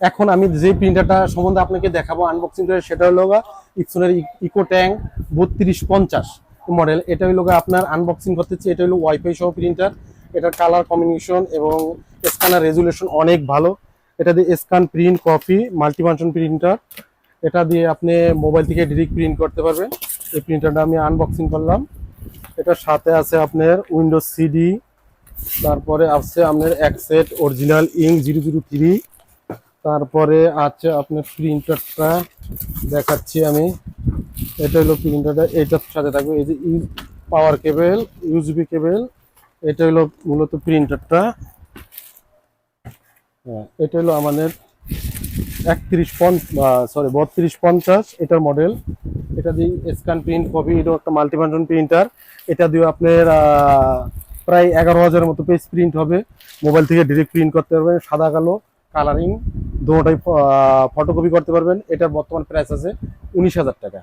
এখন আমি যে প্রিন্টারটা সম্বন্ধে আপনাকে দেখাবো আনবক্সিং করে, সেটা হলো ইকসনের ইকো ট্যাঙ্ক বত্রিশ পঞ্চাশ মডেল এটা হলো আপনার আনবক্সিং করতে চাই এটা হলো ওয়াইফাই সহ প্রিন্টার এটার কালার কম্বিনেশন এবং স্ক্যানার রেজুলেশন অনেক ভালো। এটা দিয়ে scan print copy multifunction printer এটা দিয়ে আপনি মোবাইল থেকে ডিরেক্ট প্রিন্ট করতে পারবেন। এই প্রিন্টারটা আমি আনবক্সিং করলাম। এটার সাথে আছে আপনার উইন্ডোজ সিডি তারপরে আছে আপনার এক set original ink zero zero three তারপরে আছে আপনার প্রিন্টারটা দেখাচ্ছি আমি। এটা হলো প্রিন্টারটা এইটার সাথে থাকবে এই যে পাওয়ার কেবল, ইউজবি কেবল, এটা হলো মূলত প্রিন্টারটা। হ্যাঁ এটা হলো আমাদের একত্রিশ সরি বত্রিশ পঞ্চাশ, এটার মডেল এটা দিয়ে স্ক্যান প্রিন্ট কপি এটা একটা মাল্টিফাংশন প্রিন্টার এটা দিয়ে আপনার প্রায় এগারো হাজারের মতো পেজ প্রিন্ট হবে। মোবাইল থেকে ডিরেক্ট প্রিন্ট করতে পারবেন, সাদা, কালো কালারিং দুটোটাই ফটোকপি করতে পারবেন। এটার বর্তমান প্রাইস আছে উনিশ হাজার টাকা।